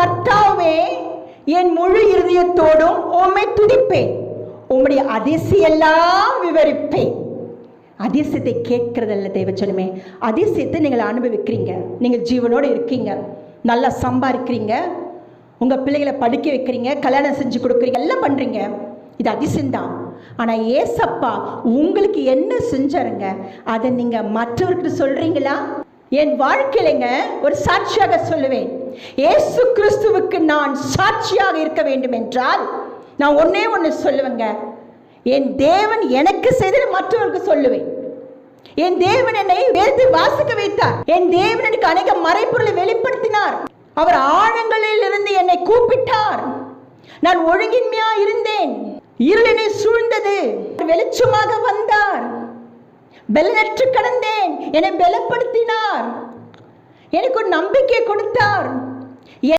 கர்த்தாவே என் முழு இருதயத்தோடும் உம்மை துதிப்பேன். உம்முடைய அதிசயெல்லாம் விவரிப்பேன். அதிசயத்தை கேட்கறதல்ல தேவச்சனமே. அதிசயத்தை நீங்கள் அனுபவிக்கிறீங்க. நீங்கள் ஜீவனோடு இருக்கீங்க. நல்லா சம்பாதிக்கிறீங்க. உங்கள் பிள்ளைகளை படிக்க வைக்கிறீங்க. கல்யாணம் செஞ்சு கொடுக்குறீங்க. எல்லாம் பண்ணுறீங்க இது அதிசயம்தான். ஆனால் ஏசப்பா உங்களுக்கு என்ன செஞ்சாருங்க? அதை நீங்கள் மற்றவர்கிட்ட சொல்கிறீங்களா என் வாழ்க்கையிலங்க ஒரு சாட்சியாக சொல்லுவேன். ஏசு கிறிஸ்துவுக்கு நான் சாட்சியாக இருக்க வேண்டும் என்றால் நான் ஒண்ணே ஒன்று சொல்லுவேங்க. என் தேவன் எனக்கு செய்தது மற்றவருக்கு சொல்லுவேன். என் தேவன் என்னை வேறு வாசிக்க வைத்தார். என் தேவன் எனக்கு அநேக மறைப்பொருளை வெளிப்படுத்தினார். அவர் ஆழங்களில் இருந்து என்னை கூப்பிட்டார். நான் ஒழுங்கின்மையா இருந்தேன். இருளினை சூழ்ந்தது. வெளிச்சமாக வந்தார். பலனற்று கடந்தேன். என்னை பலப்படுத்தினார். எனக்கு ஒரு நம்பிக்கை Señor